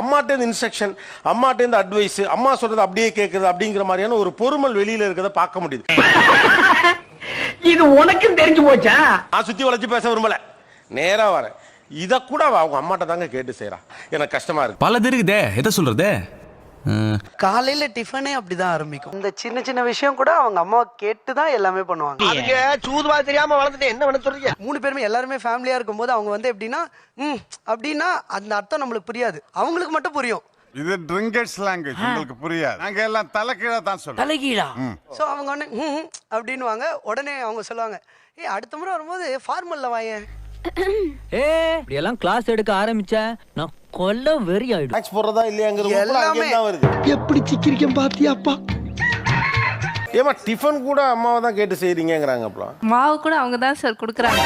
அம்மாட்டேருந்து instruction அம்மாட்டேருந்து advice அம்மா சொல்றது அப்படியே கேட்கறது அப்படிங்கிற மாதிரியான ஒரு பொறுமல் வெளியில இருக்கிறத பார்க்க முடியுது. இது உனக்கும் தெரிஞ்சு போச்சா? நான் சுத்தி வளைச்சு பேச விரும்பல. நேரா வரேன். இத கூட அவ அவங்க அம்மாட்ட தாங்க கேட்டு செய்றா. எனக்கு கஷ்டமா இருக்கு. பலது இருக்குதே எதை சொல்றது. காலையில டிஃபனே அப்படிதான் ஆரம்பிக்கும். இந்த சின்ன சின்ன விஷயம் கூட அவங்க அம்மா கேட்டு தான் எல்லாமே பண்ணுவாங்க. அதுக்கு சூதுவா தெரியாம வளர்ந்துட்டு என்ன பண்ண சொல்றீங்க? மூணு பேருமே எல்லாருமே ஃபேமிலியா இருக்கும்போது அவங்க வந்து எப்படின்னா ம் அப்படின்னா அந்த அர்த்தம் நம்மளுக்கு புரியாது. அவங்களுக்கு மட்டும் புரியும். இது ட்ரிங்கர்ஸ் லாங்குவேஜ் உங்களுக்கு புரியாது. நாங்க எல்லாம் தலைக்கீழ தான் சொல்றோம். தலைகீழா? ஸோ அவங்க வந்து ம் ம் அப்படின்னுவாங்க. உடனே அவங்க சொல்லுவாங்க ஏய் அடுத்த முறை வரும்போது ஃபார்மல்ல வாயேன் ஏ இப்படி எல்லாம் கிளாஸ் எடுக்க ஆரம்பிச்ச நான் கொல்ல வெறி ஆயிடும். மேக்ஸ் போடுறதா இல்லையாங்கிறது கூட எல்லாமே. தான் வருது? எப்படி சிக்கிரிக்கம் பாத்தியாப்பா? ஏமா டிஃபன் கூட அம்மாவை தான் கேட்டு செய்றீங்கங்கறாங்க அப்பலாம். மாவு கூட அவங்க தான் சார் கொடுக்குறாங்க.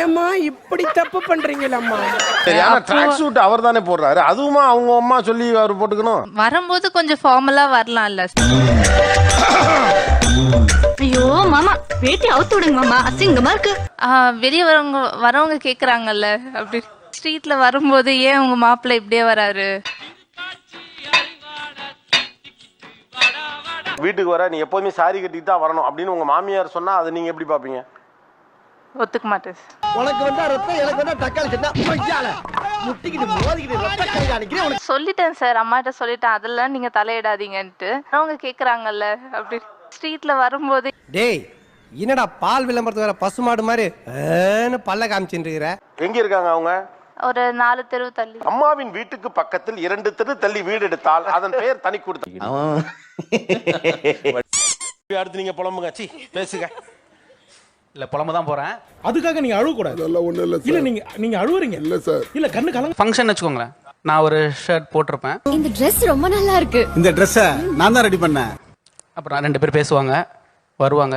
ஏமா இப்படி தப்பு பண்றீங்களம்மா? சரி ஆனா ட்ராக் சூட் அவர் தானே போடுறாரு? அதுவுமா அவங்க அம்மா சொல்லி அவர் போட்டுக்கணும்? வரும்போது கொஞ்சம் ஃபார்மலா வரலாம்ல. ஐயோ மாமா வேட்டி அவுத்து விடுங்க மாமா. அசிங்கமா இருக்கு. வெளியே வரவங்க வரவங்க கேக்குறாங்கல்ல அப்படி ஸ்ட்ரீட்ல வரும்போது ஏன் உங்க மாப்பிள்ளை இப்படியே வராரு? வீட்டுக்கு வர நீ எப்போதுமே சாரி கட்டிட்டு தான் வரணும் அப்படின்னு உங்க மாமியார் சொன்னா அதை நீங்க எப்படி பாப்பீங்க ஒத்துக்க மாட்டேன். உனக்கு வந்தா ரத்தம் எனக்கு வந்தா தக்காளி சட்டா பொய்யால முட்டிக்கிட்டு மோதிக்கிட்டு ரத்த கை அடிக்கிறேன் உனக்கு. சொல்லிட்டேன் சார் அம்மாட்ட சொல்லிட்டேன். அதெல்லாம் நீங்க தலையிடாதீங்கன்ட்டு. வரவங்க கேக்குறாங்கல்ல அப்படி. ஸ்ட்ரீட்ல வரும்போது டேய் என்னடா பால் விளம்பரத்து வர பசுமாடு மாதிரி பல்ல காமிச்சுட்டு இருக்கிற? எங்க இருக்காங்க அவங்க? ஒரு நாலு தெருவு தள்ளி. அம்மாவின் வீட்டுக்கு பக்கத்தில் இரண்டு தெரு தள்ளி வீடு எடுத்தால் அதன் பெயர் தனி கொடுத்த அடுத்து நீங்க புலம்புங்க. சி பேசுங்க. இல்ல புலம்ப தான் போறேன். அதுக்காக நீங்க அழுவ கூடாது இல்ல நீங்க நீங்க அழுவுறீங்க. இல்ல சார் இல்ல கண்ணு கலங்க. ஃபங்க்ஷன் வச்சுக்கோங்களேன். நான் ஒரு ஷர்ட் போட்டிருப்பேன். இந்த Dress ரொம்ப நல்லா இருக்கு. இந்த ட்ரெஸ்ஸ நான் தான் ரெடி பண்ணேன். அப்புறம் ரெண்டு பேர் பேசுவாங்க வருவாங்க.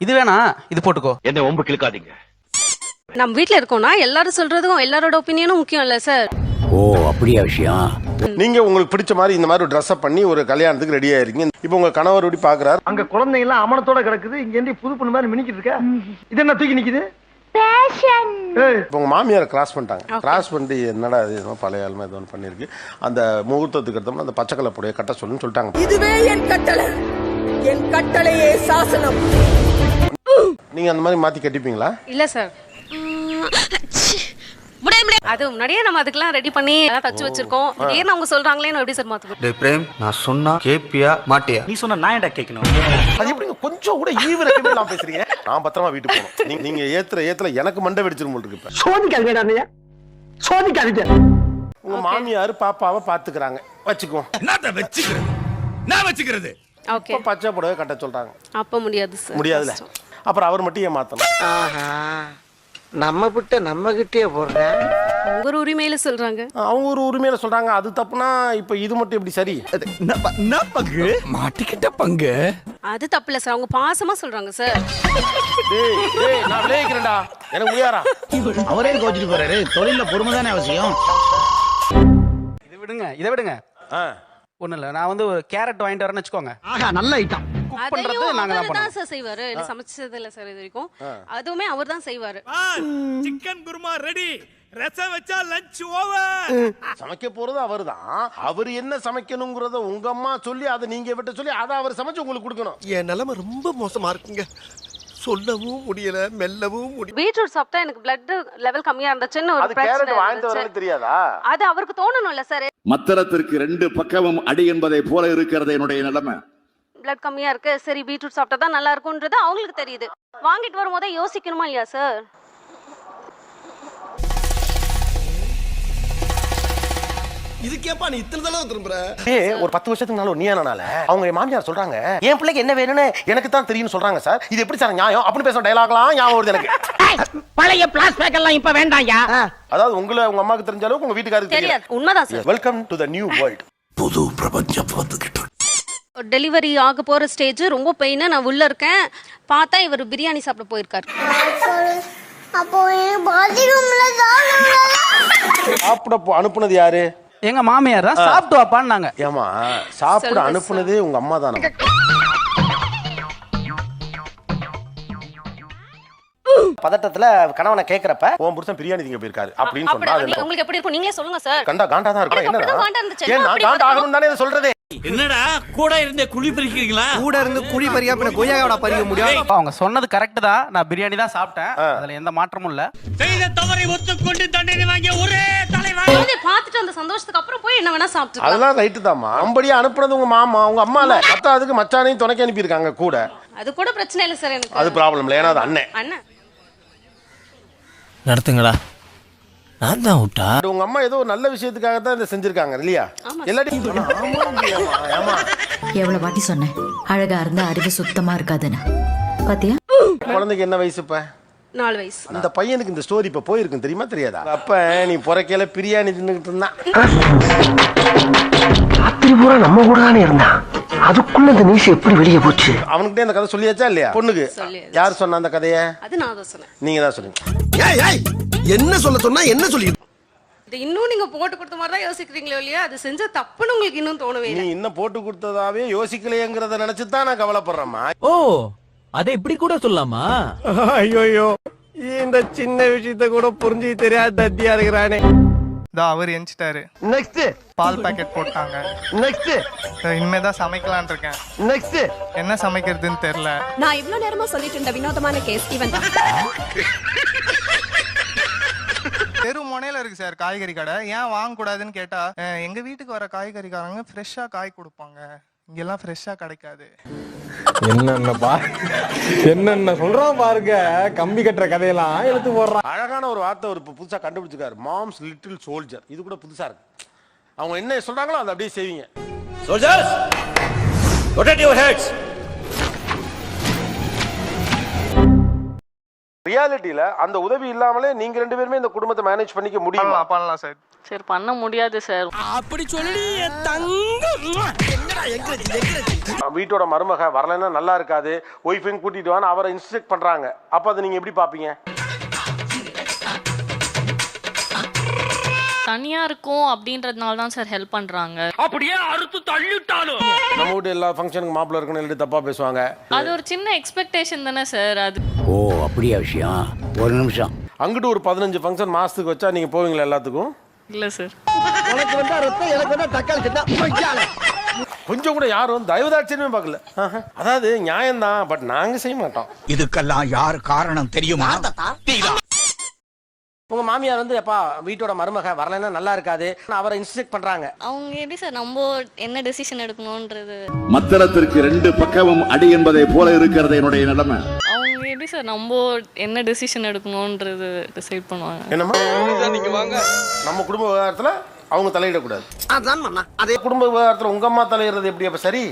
இது வேணா இது போட்டுக்கோ. என்ன ஒம்பு கிழக்காதீங்க. நம்ம வீட்ல இருக்கோம்னா எல்லாரும் சொல்றதும் எல்லாரோட ஒப்பீனியனும் முக்கியம் இல்ல சார் ஓ அப்படியா விஷயம்? நீங்க உங்களுக்கு பிடிச்ச மாதிரி இந்த மாதிரி ட்ரெஸ் பண்ணி ஒரு கல்யாணத்துக்கு ரெடி ஆயிருக்கீங்க. இப்போ உங்க கணவர் இப்படி பாக்குறாரு அங்க குழந்தைங்க எல்லாம் அமனத்தோட கிடக்குது. இங்க இருந்து புது பொண்ணு மாதிரி மினிக்கிட்டு இருக்க? இது என்ன தூக்கி நிக்குது? இப்போ உங்க மாமியாரை கிராஸ் பண்ணிட்டாங்க. கிராஸ் பண்ணிட்டு என்னடா இது? என்னமோ பழைய ஆளுமே ஏதோ ஒன்று பண்ணிருக்கு அந்த முகூர்த்தத்துக்கு எடுத்தோம்னா அந்த பச்சை கலர் புடைய கட்ட சொல்லுன்னு சொல்லிட்டாங்க. இதுவே என் கட்டளை. என் கட்டளையே சாசனம். நீங்க அந்த மாதிரி மாத்தி கட்டிப்பீங்களா? இல்ல சார் அது முன்னாடியே நம்ம அதுக்கெல்லாம் ரெடி பண்ணி எல்லாம் தச்சு வச்சிருக்கோம். ஏன் அவங்க சொல்றாங்களேன்னு எப்படி சார் மாத்துவோம்? பிரேம் நான் சொன்னா கேப்பியா மாட்டியா? நீ சொன்ன நான் ஏன்டா கேட்கணும் அது எப்படிங்க? கொஞ்சம் கூட ஈவ ரெக்கமெண்ட் பேசுறீங்க. நான் பத்திரமா வீட்டுக்கு போகணும். நீங்க நீங்க ஏத்துற ஏத்துல எனக்கு மண்டை வெடிச்சிரும் போல் இருக்கு இப்ப. சோதிக்காதீங்க அண்ணையா சோதிக்காதீங்க. உங்க மாமியார் பாப்பாவை பாத்துக்கிறாங்க. வச்சுக்குவோம் என்னத்த வச்சுக்கிறது? நான் வச்சுக்கிறது? ஓகே பச்சை புடவை கட்ட சொல்றாங்க. அப்ப முடியாது சார் முடியாதுல அப்புறம் அவர் மட்டும் ஏன் மாத்தணும் ஆஹா. நம்ம விட்ட நம்ம கிட்டே போடுறேன் ஒரு உரிமையில சொல்றாங்க. அவங்க ஒரு உரிமையில சொல்றாங்க. அது தப்புனா இப்ப இது மட்டும் எப்படி சரி? என்ன பங்கு? மாட்டிக்கிட்ட பங்கு. அது தப்பு இல்ல சார். அவங்க பாசமா சொல்றாங்க சார். டேய் டேய் நான் விளைவிக்கிறேன்டா. எனக்கு முடியாரா அவரே கோச்சிட்டு போறாரு. தொழில பொறுமை தானே அவசியம். இதை விடுங்க இதை விடுங்க. ஆ. ஒண்ணும் இல்ல. நான் வந்து ஒரு கேரட் வாங்கிட்டு வரேன்னு வச்சுக்கோங்க. ஆஹா நல்ல ஐட்டம் குக் பண்றது நாங்க தான் பண்ணுவோம். சார் செய்வாரு. எனக்கு சமைச்சது இல்ல சார் இது வரைக்கும். அதுவுமே அவர் தான் செய்வாரு. சிக்கன் குருமா ரெடி ரசம் வச்சா லஞ்ச் ஓவர் சமைக்க போறது அவர்தான் அவர் என்ன சமைக்கணுங்கிறத உங்க அம்மா சொல்லி அதை நீங்க விட்டு சொல்லி அதை அவர் சமைச்சு உங்களுக்கு கொடுக்கணும். என் நிலைமை ரொம்ப மோசமா இருக்குங்க. சொல்லவும் முடியல மெல்லவும் முடியல பீட்ரூட் சாப்பிட்டா எனக்கு பிளட் லெவல் கம்மியா இருந்துச்சுன்னு ஒரு அது பிரச்சனை கேரட் வாங்கிட்டு தெரியாதா? அது அவருக்கு தோணணும்ல சார். மத்தளத்திற்கு ரெண்டு பக்கமும் அடி என்பதை போல இருக்கிறது என்னுடைய நிலைமை. பிளட் கம்மியா இருக்கு சரி பீட்ரூட் சாப்பிட்டா தான் நல்லா இருக்கும்ன்றது அவங்களுக்கு தெரியுது. வாங்கிட்டு வரும்போதே யோசிக்கணுமா இல்லையா சார் இதுக்கேப்பா நீ இத்தனை தடவை திரும்புற? ஏ ஒரு பத்து வருஷத்துக்கு நாள் நீ ஆனால அவங்க என் மாமியார் சொல்றாங்க என் பிள்ளைக்கு என்ன வேணும்னு எனக்கு தான் தெரியும்னு சொல்றாங்க சார் இது எப்படி சார் நியாயம்? அப்படின்னு பேசுற டைலாக்லாம் ஞாபகம் வருது எனக்கு. பழைய பிளாஸ்பேக் எல்லாம் இப்ப வேண்டாம்யா. அதாவது உங்களை உங்க அம்மாக்கு தெரிஞ்ச அளவுக்கு உங்க வீட்டுக்காருக்கு தெரியாது. தெரியாது உண்மைதான் sir welcome to the new world புது பிரபஞ்சம் வந்துகிட்டு டெலிவரி ஆக போற ஸ்டேஜ் ரொம்ப பெயின் நான் உள்ள இருக்கேன். பார்த்தா இவர் பிரியாணி சாப்பிட போயிருக்காரு. சாப்பிட போ- அனுப்புனது யாரு? எங்க மாமியார்? தான் சாப்பிட்டு வாப்பான்னாங்க ஏமா சாப்பிட அனுப்புனதே உங்க அம்மா தானே. பதட்டத்துல கணவனை கேக்குறப்ப உன் புருஷன் பிரியாணி திங்க போயிருக்காரு. அப்படின்னு அப்படி சொன்னா அது உங்களுக்கு எப்படி இருக்கும்? நீங்களே சொல்லுங்க சார் கண்டா காண்டா தான் இருக்கும். எனக்கு அப்படிதான் காண்டா. ஏன் நான் அப்படி காண்டா ஆகணும் தானே இதை சொல்றதே? என்னடா? கூட இருந்தே குழி பறிக்கிறீங்களா? கூட இருந்து குழி பின்ன கொய்யாவோட பறிக்க முடியும்? அவங்க சொன்னது கரெக்ட் தான். நான் பிரியாணி தான் சாப்பிட்டேன். அதுல எந்த மாற்றமும் இல்ல. செய்த தவறை ஒத்துக்கொண்டு தண்டனை வாங்கிய ஒரே தலைவன். குழந்தைய பார்த்துட்டு அந்த சந்தோஷத்துக்கு அப்புறம் போய் என்ன வேணா சாப்பிட்டுக்கலாம் அதெல்லாம் ரைட்டு தாம்மா. அம்படியா அனுப்புனது உங்க மாமா உங்க அம்மால மத்த அதுக்கு மச்சானையும் துணைக்கு அனுப்பியிருக்காங்க கூட. அது கூட பிரச்சனை இல்லை சார் எனக்கு. அது ப்ராப்ளம் இல்லை. ஏன்னா அது அண்ணன். அண்ணன். நடத்துங்களா நான் தான் விட்டா உங்க அம்மா ஏதோ ஒரு நல்ல விஷயத்துக்காக தான் இதை செஞ்சிருக்காங்க இல்லையா? எல்லாத்தையும் ஆமா எவ்வளவு வாட்டி சொன்னேன். அழகா இருந்தா அறிவு சுத்தமா இருக்காதுன்னு. பாத்தியா? குழந்தைக்கு என்ன வயசு இப்ப? நாலு வயசு. அந்த பையனுக்கு இந்த ஸ்டோரி இப்ப போயிருக்கும் தெரியுமா தெரியாதா? அப்ப நீ புறக்கையில பிரியாணி தின்னுகிட்டு இருந்தான் ராத்திரி பூரா நம்ம கூட தானே இருந்தான் அதுக்குள்ள இந்த நியூஸ் எப்படி வெளியே போச்சு? அவனுக்கிட்டே அந்த கதை சொல்லியாச்சா இல்லையா? பொண்ணுக்கு. யார் சொன்ன அந்த கதைய? அது நான் தான் சொன்னேன். நீங்க தான் சொன்னீங்க என்ன சொல்ல சொன்னா என்ன சொல்லி இது இன்னும் நீங்க போட்டு கொடுத்த மாதிரி தான் யோசிக்கிறீங்களோ இல்லையா? அது செஞ்ச தப்புன்னு உங்களுக்கு இன்னும் தோணவே நீ இல்லை இன்னும் போட்டு கொடுத்ததாவே யோசிக்கலையேங்கிறத நினைச்சு தான் நான் கவலைப்படுறேம்மா. ஓ அதை இப்படி கூட சொல்லலாமா? ஐயோ இந்த சின்ன விஷயத்த கூட புரிஞ்சு தெரியாத தத்தியா இருக்கிறானே. அவர் எஞ்சிட்டாரு. நெக்ஸ்ட் பால் பாக்கெட் போட்டாங்க. நெக்ஸ்ட் இனிமே தான் சமைக்கலான் இருக்கேன். நெக்ஸ்ட் என்ன சமைக்கிறதுன்னு தெரியல. நான் இவ்ளோ நேரமா சொல்லிட்டு இருந்த வினோதமான கேஸ் இவன் தெரு முனையில இருக்கு சார் காய்கறி கடை. ஏன் வாங்க கூடாதுன்னு கேட்டா அஹ், எங்க வீட்டுக்கு வர காய்கறிக்காரங்க ஃப்ரெஷ்ஷா காய் கொடுப்பாங்க. இங்கெல்லாம் ஃப்ரெஷ்ஷா கிடைக்காது. என்னென்னப்பா என்னென்ன சொல்றான் பாருங்க. கம்பி கட்டுற கதையெல்லாம் எடுத்து போடுறான். அழகான ஒரு வார்த்தை ஒரு இப்ப புதுசா கண்டுபிடிச்சிருக்காரு. மாம்ஸ் லிட்டில் சோல்ஜர் இது கூட புதுசா இருக்கு. அவங்க என்ன சொல்றாங்களோ அதை அப்படியே செய்வீங்க. சோல்ஜர்ஸ் ரொட்டேட் யுவர் ஹெட்ஸ் ரியாலிட்டியில அந்த உதவி இல்லாமலே நீங்க ரெண்டு பேருமே இந்த குடும்பத்தை மேனேஜ் பண்ணிக்க முடியுமா? பண்ணலாம் சார் சரி பண்ண முடியாது சார் அப்படி சொல்லி தங்கம். வீட்டோட மருமக வரலைன்னா நல்லா இருக்காது. ஒய்ஃபையும் கூட்டிட்டு வான்னு அவரை இன்ஸ்ட்ரக்ட் பண்றாங்க. அப்ப அதை நீங்க எப்படி பாப்பீங்க? தனியா இருக்கும் அப்படின்றதுனால தான் சார் ஹெல்ப் பண்றாங்க. அப்படியே அறுத்து தள்ளிட்டாலும். நம்ம வீட்டு எல்லா ஃபங்க்ஷனுக்கு மாப்பிள்ள இருக்குன்னு எழுதி தப்பா பேசுவாங்க. அது ஒரு சின்ன எக்ஸ்பெக்டேஷன் தானே சார் அது. ஓ அப்படியா விஷயம்? ஒரு நிமிஷம். அங்கிட்டு ஒரு பதினஞ்சு ஃபங்க்ஷன் மாசத்துக்கு வச்சா நீங்க போவீங்களா எல்லாத்துக்கும்? இல்ல சார். உனக்கு வந்தா ரத்தம் எனக்கு வந்தா தக்காளி சட்னா கொஞ்சம் கூட யாரும் தயவுதாட்சியமே பார்க்கல. ஆஹா. அதாவது நியாயம்தான் பட் நாங்க செய்ய மாட்டோம். இதுக்கெல்லாம் யார் காரணம் தெரியுமா? உங்க மாமியார் வந்து எப்பா வீட்டோட மருமக வரலைன்னா நல்லா இருக்காது. அவரை இன்ஸ்ட்ரக்ட் பண்றாங்க. அவங்க எப்படி சார் நம்ம என்ன டெசிஷன் எடுக்கணும்ன்றது? மத்தளத்திற்கு ரெண்டு பக்கமும் அடி என்பதை போல இருக்கிறது என்னுடைய நிலைமை. அவங்க எப்படி சார் நம்ம என்ன டெசிஷன் எடுக்கணும்ன்றது டிசைட் பண்ணுவாங்க? என்னம்மா? நம்ம குடும்ப விவகாரத்துல அவங்க தலையிடக்கூடாது. அதான் மண்ணா அதே குடும்ப விவகாரத்துல உங்க அம்மா தலையிடுறது எப்படி அப்ப சரி.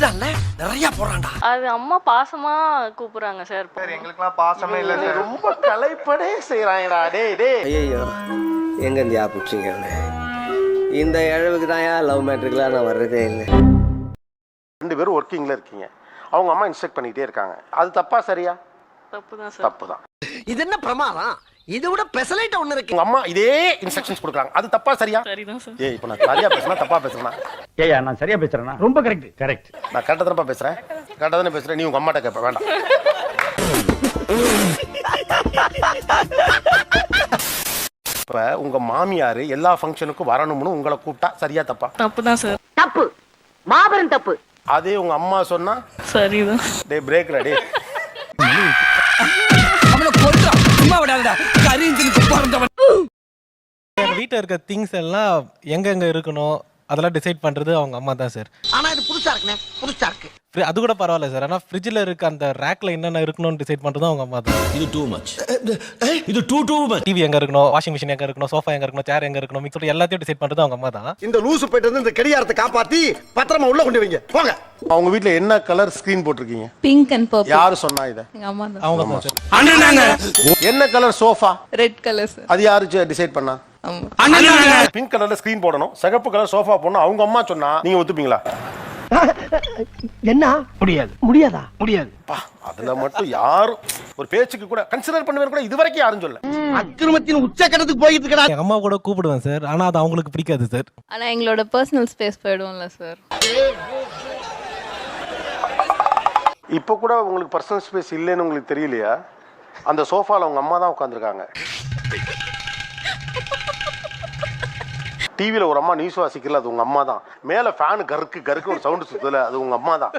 பின்றால நிறைய போறான்டா. அது அம்மா பாசமா கூப்பிடுறாங்க சார். சார் எங்களுக்குலாம் பாசமே இல்லை சார். ரொம்ப கலைப்படே செய்யறாங்கடா டேய் டேய். ஐயோ எங்க இந்தியா பிடிச்சிங்க இந்த இழவுக்கு தான் லவ் மேட்ருக்குலாம் நான் வர்றதே இல்லை. ரெண்டு பேரும் ஒர்க்கிங்ல இருக்கீங்க. அவங்க அம்மா இன்ஸ்ட்ரக்ட் பண்ணிட்டே இருக்காங்க. அது தப்பா சரியா? தப்பு தான் சார். தப்பு தான் இது என்ன பிரமாதம்? இதை விட பெசலைட்ட ஒண்ணு இருக்கு. உங்க அம்மா இதே இன்ஸ்ட்ரக்ஷன்ஸ் கொடுக்குறாங்க. அது தப்பா சரியா? சரிதான் சார். ஏய் இப்போ நான் சரியா பேசுனா தப்பா பேசுறேனா ஏயா நான் சரியா பேசுறேனா? ரொம்ப கரெக்ட் கரெக்ட் நான் கரெக்டா தானப்பா பேசுறேன்? கரெக்டா தானே பேசுறேன்? நீ உங்க அம்மாட்ட கேட்ப வேண்டாம். இப்ப உங்க மாமியார் எல்லா ஃபங்க்ஷனுக்கும் வரணும்னு உங்களை கூப்பிட்டா சரியா தப்பா? தப்பு தான் சார். தப்பு. மாபெரும் தப்பு. அதே உங்க அம்மா சொன்னா சரிதான். டே பிரேக் டே வீட்டில் இருக்க திங்ஸ் எல்லாம் எங்க எங்க இருக்கணும்? அதெல்லாம் டிசைட் பண்றது அவங்க அம்மா தான் சார் ஆனா இது புதுசா இருக்குண்ணே. புதுசா இருக்கு. அது கூட பரவாயில்ல சார் ஆனா ஃப்ரிட்ஜில் இருக்க அந்த ரேக்ல என்னென்ன இருக்கணும்னு டிசைட் பண்றதும் அவங்க அம்மா தான். இது டூ மச் இது டூ டூ மச் டிவி எங்க இருக்கணும் வாஷிங் மிஷின் எங்க இருக்கணும் சோஃபா எங்க இருக்கணும் சேர் எங்க இருக்கணும் மிக்சர் எல்லாத்தையும் டிசைட் பண்றது அவங்க அம்மா தான். இந்த லூசு போயிட்டு வந்து இந்த கடியாரத்தை காப்பாத்தி பத்திரமா உள்ள கொண்டு வைங்க. போங்க. அவங்க வீட்ல என்ன கலர் ஸ்கிரீன் போட்டிருக்கீங்க? பிங்க் அண்ட் பர்பிள் யாரு சொன்னா இத? எங்க அம்மா தான். அவங்க தான் சார் என்ன colour sofa red colour sir அது யாரு டிசைட் பண்ணா? பிங்க் கலர்ல ஸ்கிரீன் போடணும். சிகப்பு கலர் சோஃபா போடணும். அவங்க அம்மா சொன்னா நீங்க ஒத்துப்பீங்களா? என்ன? முடியாது. முடியாதா? முடியாது. அதுல மட்டும் யாரும் ஒரு பேச்சுக்கு கூட கன்சிடர் பண்ணுவேன் கூட இது வரைக்கும் யாரும் சொல்ல அக்கிரமத்தின் உச்சக்கட்டத்துக்கு போயிட்டு இருக்கடா. எங்க அம்மா கூட கூப்பிடுவேன் சார். ஆனா அது அவங்களுக்கு பிடிக்காது சார். ஆனா எங்களோட பர்சனல் ஸ்பேஸ் போயிடும்ல சார். இப்போ கூட உங்களுக்கு பர்சனல் ஸ்பேஸ் இல்லைன்னு உங்களுக்கு தெரியலையா? அந்த சோஃபால உங்க அம்மா தான் உட்காந்துருக்காங்க டிவியில் ஒரு அம்மா நியூஸ் வாசிக்கல அது உங்க அம்மா தான் மேலே ஃபேனு கருக்கு கருக்கு ஒரு சவுண்டு சுத்தல அது உங்க அம்மா தான்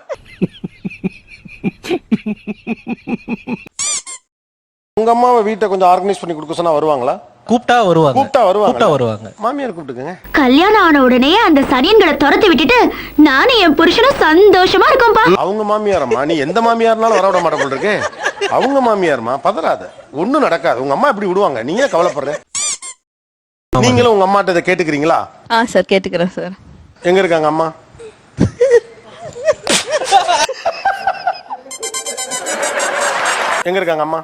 உங்க அம்மாவை வீட்டை கொஞ்சம் ஆர்கனைஸ் பண்ணி கொடுக்க சொன்னா வருவாங்களா? கூப்பிட்டா வருவாங்க. கூப்பிட்டா வருவாங்க கூப்பிட்டா வருவாங்க. மாமியார் கூப்பிட்டுக்கங்க. கல்யாணம் ஆன உடனே அந்த சனியன்களை துரத்தி விட்டுட்டு நானும் என் புருஷனும் சந்தோஷமா இருக்கோம்பா அவங்க மாமியாரம்மா நீ எந்த மாமியார்னாலும் வர விட மாட்ட போல இருக்கு. அவங்க மாமியார்மா பதறாத. ஒண்ணும் நடக்காது. உங்க அம்மா இப்படி விடுவாங்க? நீங்க ஏன் கவலைப்படுற? நீங்களும் உங்க அம்மாட்ட இதை கேட்டுக்கிறீங்களா? ஆ சார் கேட்டுக்கிறேன் சார். எங்க இருக்காங்க அம்மா? எங்க இருக்காங்க அம்மா?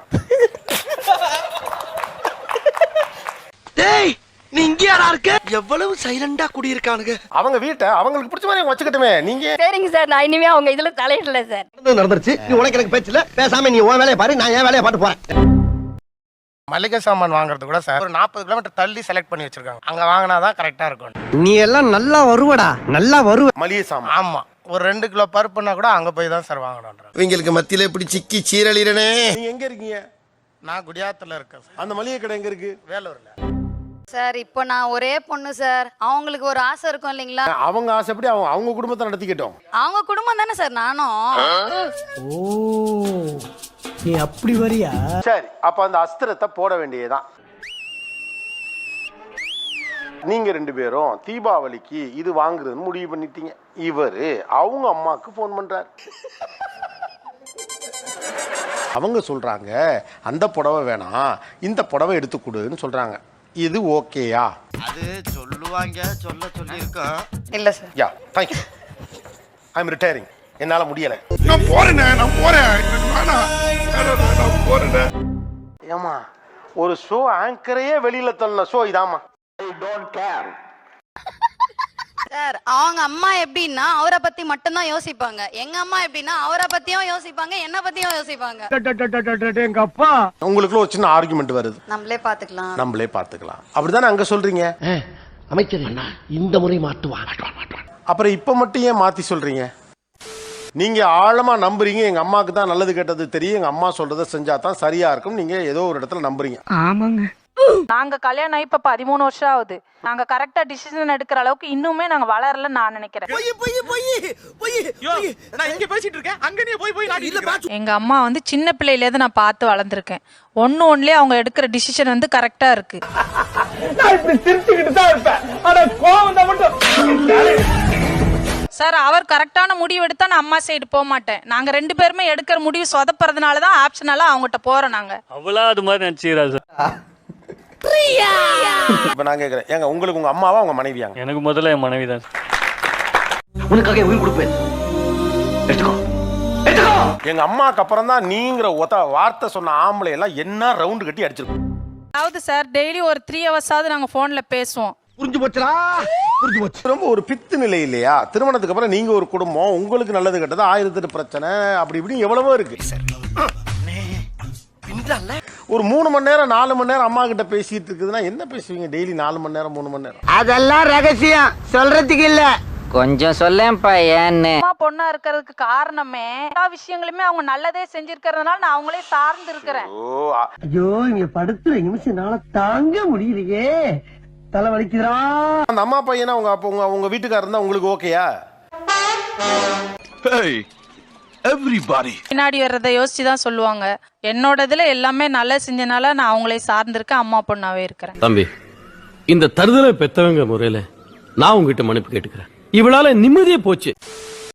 டேய் நீ இங்கேயாடா இருக்க? எவ்வளவு சைலண்டா குடியிருக்கானுங்க. அவங்க வீட்டை அவங்களுக்கு பிடிச்ச மாதிரி வச்சுக்கட்டுமே. நீங்க சரிங்க சார். நான் இனிமே அவங்க இதுல தலையிடல சார். நடந்துருச்சு. நீ உனக்கு எனக்கு பேச்சு இல்ல. பேசாம நீ உன் வேலையை பாரு நான் என் வேலையை பாட்டு போறேன். மளிகை சாமான் வாங்குறது கூட சார். ஒரு நாற்பது கிலோமீட்டர் தள்ளி செலக்ட் பண்ணி வச்சிருக்காங்க. அங்க வாங்கினாதான் கரெக்டா இருக்கும். நீ எல்லாம் நல்லா வருவடா. நல்லா வருவ. மளிகை சாமான். ஆமா. ஒரு ரெண்டு கிலோ பருப்புனா கூட அங்க போய் தான் சார் வாங்கணுன்றாங்க இவங்களுக்கு மத்தியில இப்படி சிக்கி சீரழிறனே. நீங்க எங்க இருக்கீங்க? நான் குடியாத்துல இருக்கேன் சார். அந்த மளிகை கடை எங்க இருக்கு? வேலூர்ல. சார் இப்போ நான் ஒரே பொண்ணு சார். அவங்களுக்கு ஒரு ஆசை இருக்கும் இல்லைங்களா? அவங்க ஆசைப்படி அவங்க அவங்க குடும்பத்தை நடத்திக்கிட்டோம். அவங்க குடும்பம் தானே சார் நானும். நீ அப்படி வரியா? சரி அப்ப அந்த அஸ்திரத்தை போட வேண்டியதுதான். நீங்க ரெண்டு பேரும் தீபாவளிக்கு இது வாங்குறதுன்னு முடிவு பண்ணிட்டீங்க. இவரு அவங்க அம்மாக்கு ஃபோன் பண்றாரு. அவங்க சொல்றாங்க அந்த புடவை வேணாம் இந்த புடவை எடுத்து கொடுன்னு சொல்றாங்க. இது ஓகேயா? அது சொல்லுவாங்க சொல்ல சொல்லி இருக்கோம் இல்ல sir yeah thank you I am retiring என்னால முடியல. நான் போறேன் நான் போறேன். நான் போறேன். ஏமா ஒரு ஷோ ஆங்கரையே வெளியில தள்ளின ஷோ இதாமா சார் அவங்க அம்மா எப்படின்னா அவரை பத்தி மட்டும்தான் யோசிப்பாங்க. எங்க அம்மா எப்படின்னா அவரை பத்தியும் யோசிப்பாங்க என்ன பத்தியும் யோசிப்பாங்க. எங்க அப்பா. உங்களுக்குள்ள ஒரு சின்ன ஆர்குமெண்ட் வருது. நம்மளே பாத்துக்கலாம் நம்மளே பார்த்துக்கலாம். அப்படிதானே அங்க சொல்றீங்க? அமைச்சர் இந்த முறை மாட்டுவான் அப்புறம் இப்ப மட்டும் ஏன் மாத்தி சொல்றீங்க? நீங்க ஆழமா நம்புறீங்க. எங்க அம்மாக்கு தான் நல்லது கெட்டது தெரியும். எங்க அம்மா சொல்றதை செஞ்சா தான் சரியா இருக்கும். நீங்க ஏதோ ஒரு இடத்துல நம்புறீங்க. ஆமாங்க. நாங்க கல்யாணம் ஆகி இப்ப பதிமூணு வருஷம் ஆகுது. நாங்க கரெக்டா டிசிஷன் எடுக்கிற அளவுக்கு இன்னுமே நாங்க வளரல நான் நினைக்கிறேன். நான் இங்க பேசிட்டு இருக்கேன். அங்க நீ போய் போய் நான் எங்க அம்மா வந்து சின்ன பிள்ளையில இருந்து நான் பார்த்து வளர்ந்துருக்கேன். ஒன்னு ஒன்லயே அவங்க எடுக்கிற டிசிஷன் வந்து கரெக்டா இருக்கு. சார் அவர் கரெக்டான முடிவு எடுத்தா நான் அம்மா சைடு போக மாட்டேன். நாங்க ரெண்டு பேருமே எடுக்கிற முடிவு சொதப்புறதுனால தான் ஆப்ஷனால அவங்ககிட்ட போறோம் நாங்க. அவ்வளோ அது மாதிரி நினச்சிக்கிறா சார் இப்ப நான் கேக்குறேன். ஏங்க உங்களுக்கு உங்க அம்மாவா உங்க மனைவியாங்க? எனக்கு முதல்ல என் மனைவி தான் உனக்காக உயிர் கொடுப்பேன். எடுத்துக்கோ. எடுத்துக்கோ. எங்க அம்மாக்கு அப்புறம் தான் நீங்கிற ஒத்த வார்த்தை சொன்ன ஆம்பளை எல்லாம் என்ன ரவுண்டு கட்டி அடிச்சிருக்கும். அதாவது சார் டெய்லி ஒரு த்ரீ ஹவர்ஸாவது நாங்க போன்ல பேசுவோம். புரிஞ்சு போச்சுடா? புரிஞ்சு போச்சு. ரொம்ப ஒரு பித்து நிலை இல்லையா? திருமணத்துக்கு அப்புறம் நீங்க ஒரு குடும்பம் உங்களுக்கு நல்லது கெட்டது ஆயிரத்தெட்டு பிரச்சனை அப்படி இப்படி எவ்வளவோ இருக்கு. ஒரு மூணு மணி நேரம் நாலு மணி நேரம் அம்மா கிட்ட பேசிட்டு இருக்குதுன்னா என்ன பேசுவீங்க? டெய்லி நாலு மணி நேரம் மூணு மணி நேரம்? அதெல்லாம் ரகசியம். சொல்றதுக்கு இல்ல. கொஞ்சம் சொல்லேன்ப்பா ஏன்னு. அம்மா பொண்ணா இருக்கிறதுக்கு காரணமே எல்லா விஷயங்களுமே அவங்க நல்லதே செஞ்சிருக்கிறதுனால நான் அவங்களே சார்ந்து இருக்கிறேன் ஐயோ இங்க படுத்துற நிமிஷம் நாள தாங்க முடியலையே. தலை வலிக்குதுடா. அந்த அம்மா பையனா உங்க அப்ப உங்க உங்க வீட்டுக்காரர் இருந்தா உங்களுக்கு ஓகேயா? பின்னாடி வர்றதை யோசிச்சு தான் சொல்லுவாங்க. என்னோட இதுல எல்லாமே நல்லா செஞ்சனால நான் அவங்களே சார்ந்திருக்கேன் அம்மா பொண்ணாவே இருக்கிறேன். தம்பி இந்த தருதலை பெத்தவங்க முறையில நான் உங்ககிட்ட மன்னிப்பு கேட்டுக்கிறேன். இவளால நிம்மதியே போச்சு.